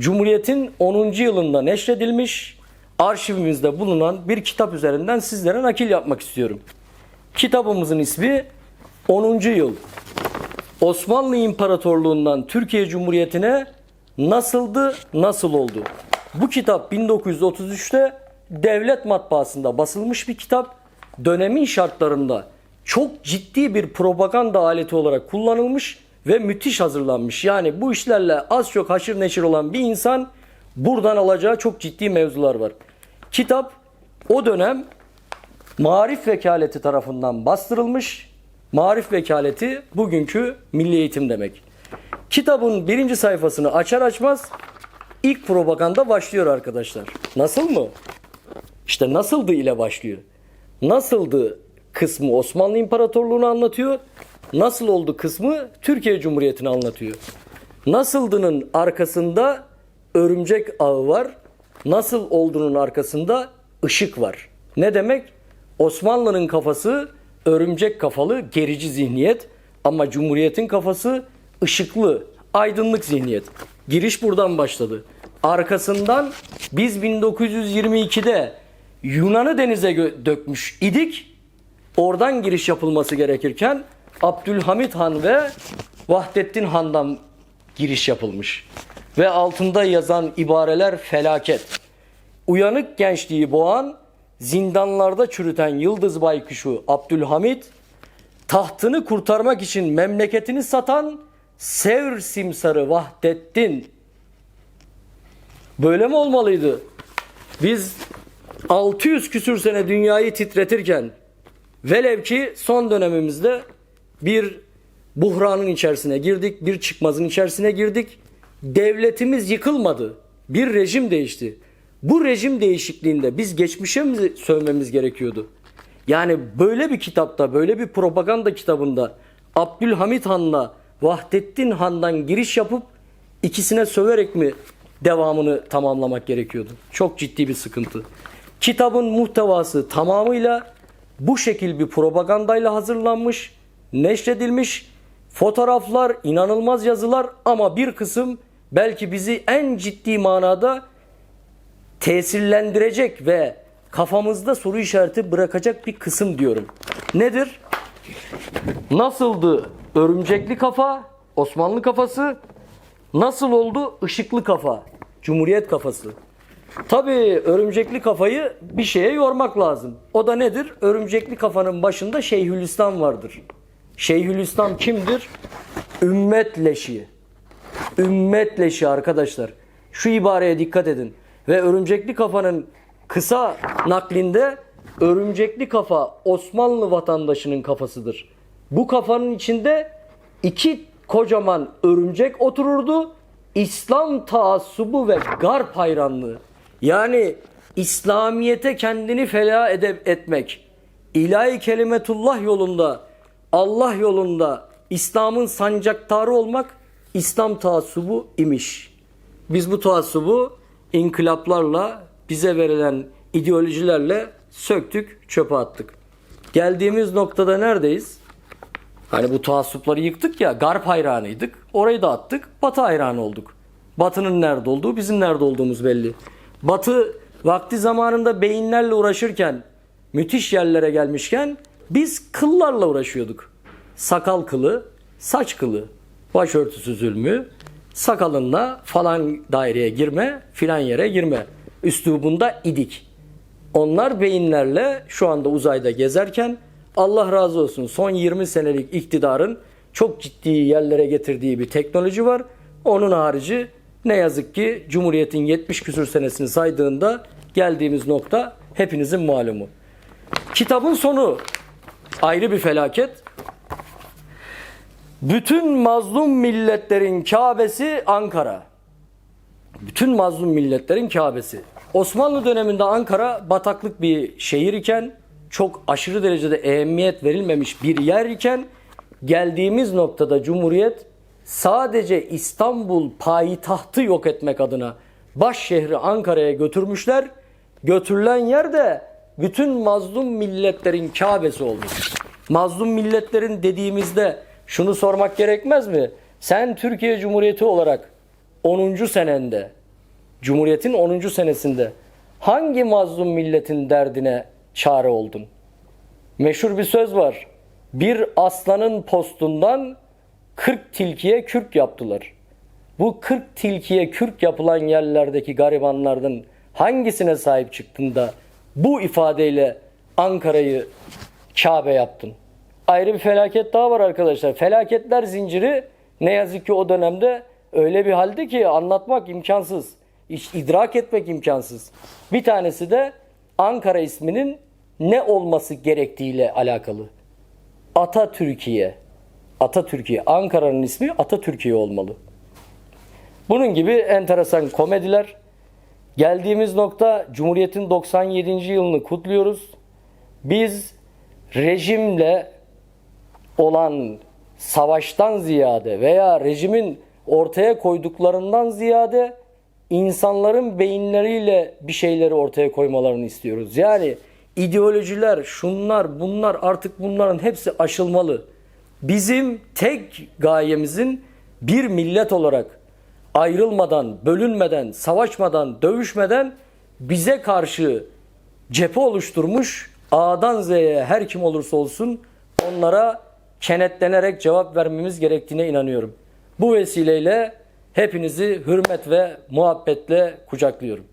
Cumhuriyet'in 10. yılında neşredilmiş arşivimizde bulunan bir kitap üzerinden sizlere nakil yapmak istiyorum. Kitabımızın ismi 10. yıl. Osmanlı İmparatorluğundan Türkiye Cumhuriyeti'ne nasıldı, nasıl oldu? Bu kitap 1933'te devlet matbaasında basılmış bir kitap. Dönemin şartlarında çok ciddi bir propaganda aleti olarak kullanılmış ve müthiş hazırlanmış. Yani bu işlerle az çok haşır neşir olan bir insan buradan alacağı çok ciddi mevzular var. Kitap o dönem Marif Vekaleti tarafından bastırılmış. Marif Vekaleti bugünkü Milli Eğitim demek. Kitabın birinci sayfasını açar açmaz ilk propaganda başlıyor arkadaşlar. Nasıl mı? İşte nasıldı ile başlıyor. Nasıldı kısmı Osmanlı İmparatorluğu'nu anlatıyor. Nasıl oldu kısmı Türkiye Cumhuriyeti'ni anlatıyor. Nasıldının arkasında örümcek ağı var. Nasıl olduğunun arkasında ışık var. Ne demek? Osmanlı'nın kafası örümcek kafalı gerici zihniyet ama Cumhuriyet'in kafası ışıklı, aydınlık zihniyet. Giriş buradan başladı. Arkasından biz 1922'de Yunan'ı denize dökmüş idik. Oradan giriş yapılması gerekirken Abdülhamit Han ve Vahdettin Han'dan giriş yapılmış. Ve altında yazan ibareler felaket. Uyanık gençliği boğan, zindanlarda çürüten Yıldız Baykuşu Abdülhamit, tahtını kurtarmak için memleketini satan Sevr Simsarı Vahdettin. Böyle mi olmalıydı? Biz 600 küsür sene dünyayı titretirken velev ki son dönemimizde bir buhranın içerisine girdik, bir çıkmazın içerisine girdik. Devletimiz yıkılmadı. Bir rejim değişti. Bu rejim değişikliğinde biz geçmişe mi sövmemiz gerekiyordu? Yani böyle bir kitapta, böyle bir propaganda kitabında Abdülhamit Han'la Vahdettin Han'dan giriş yapıp ikisine söverek mi devamını tamamlamak gerekiyordu? Çok ciddi bir sıkıntı. Kitabın muhtevası tamamıyla bu şekil bir propagandayla hazırlanmış, neşredilmiş. Fotoğraflar, inanılmaz yazılar ama bir kısım belki bizi en ciddi manada tesirlendirecek ve kafamızda soru işareti bırakacak bir kısım diyorum. Nedir? Nasıldı örümcekli kafa, Osmanlı kafası? Nasıl oldu ışıklı kafa, Cumhuriyet kafası? Tabii örümcekli kafayı bir şeye yormak lazım. O da nedir? Örümcekli kafanın başında Şeyhülislam vardır. Şeyhülislam kimdir? Ümmet leşi. Ümmet leşi arkadaşlar. Şu ibareye dikkat edin. Ve örümcekli kafanın kısa naklinde örümcekli kafa Osmanlı vatandaşının kafasıdır. Bu kafanın içinde iki kocaman örümcek otururdu. İslam taassubu ve garp hayranlığı. Yani İslamiyete kendini feda edep etmek, ilahi kelimetullah yolunda, Allah yolunda İslam'ın sancaktarı olmak İslam taassubu imiş. Biz bu taassubu inkılaplarla, bize verilen ideolojilerle söktük, çöpe attık. Geldiğimiz noktada neredeyiz? Hani bu taassupları yıktık ya, garp hayranıydık. Orayı da attık, batı hayranı olduk. Batının nerede olduğu, bizim nerede olduğumuz belli. Batı vakti zamanında beyinlerle uğraşırken, müthiş yerlere gelmişken biz kıllarla uğraşıyorduk. Sakal kılı, saç kılı, başörtüsü zulmü, sakalınla falan daireye girme, filan yere girme. Üslubunda idik. Onlar beyinlerle şu anda uzayda gezerken Allah razı olsun son 20 senelik iktidarın çok ciddi yerlere getirdiği bir teknoloji var. Onun harici ne yazık ki Cumhuriyet'in 70 küsür senesini saydığında geldiğimiz nokta hepinizin malumu. Kitabın sonu ayrı bir felaket. Bütün mazlum milletlerin Kabe'si Ankara. Bütün mazlum milletlerin Kabe'si. Osmanlı döneminde Ankara bataklık bir şehir iken çok aşırı derecede ehemmiyet verilmemiş bir yer iken geldiğimiz noktada Cumhuriyet sadece İstanbul payitahtı yok etmek adına baş şehri Ankara'ya götürmüşler. Götürülen yer de bütün mazlum milletlerin Kabe'si olmuş. Mazlum milletlerin dediğimizde şunu sormak gerekmez mi? Sen Türkiye Cumhuriyeti olarak 10. senende Cumhuriyet'in 10. senesinde hangi mazlum milletin derdine çare oldun? Meşhur bir söz var. Bir aslanın postundan 40 tilkiye kürk yaptılar. Bu 40 tilkiye kürk yapılan yerlerdeki garibanlardan hangisine sahip çıktın da bu ifadeyle Ankara'yı Kabe yaptın? Ayrı bir felaket daha var arkadaşlar. Felaketler zinciri ne yazık ki o dönemde öyle bir halde ki anlatmak imkansız. Hiç idrak etmek imkansız. Bir tanesi de Ankara isminin ne olması gerektiğiyle alakalı. Atatürkiye. Atatürkiye. Ankara'nın ismi Atatürkiye olmalı. Bunun gibi enteresan komediler. Geldiğimiz nokta Cumhuriyet'in 97. yılını kutluyoruz. Biz rejimle olan savaştan ziyade veya rejimin ortaya koyduklarından ziyade insanların beyinleriyle bir şeyleri ortaya koymalarını istiyoruz. Yani ideolojiler, şunlar, bunlar artık bunların hepsi aşılmalı. Bizim tek gayemizin bir millet olarak ayrılmadan, bölünmeden, savaşmadan, dövüşmeden bize karşı cephe oluşturmuş A'dan Z'ye her kim olursa olsun onlara kenetlenerek cevap vermemiz gerektiğine inanıyorum. Bu vesileyle hepinizi hürmet ve muhabbetle kucaklıyorum.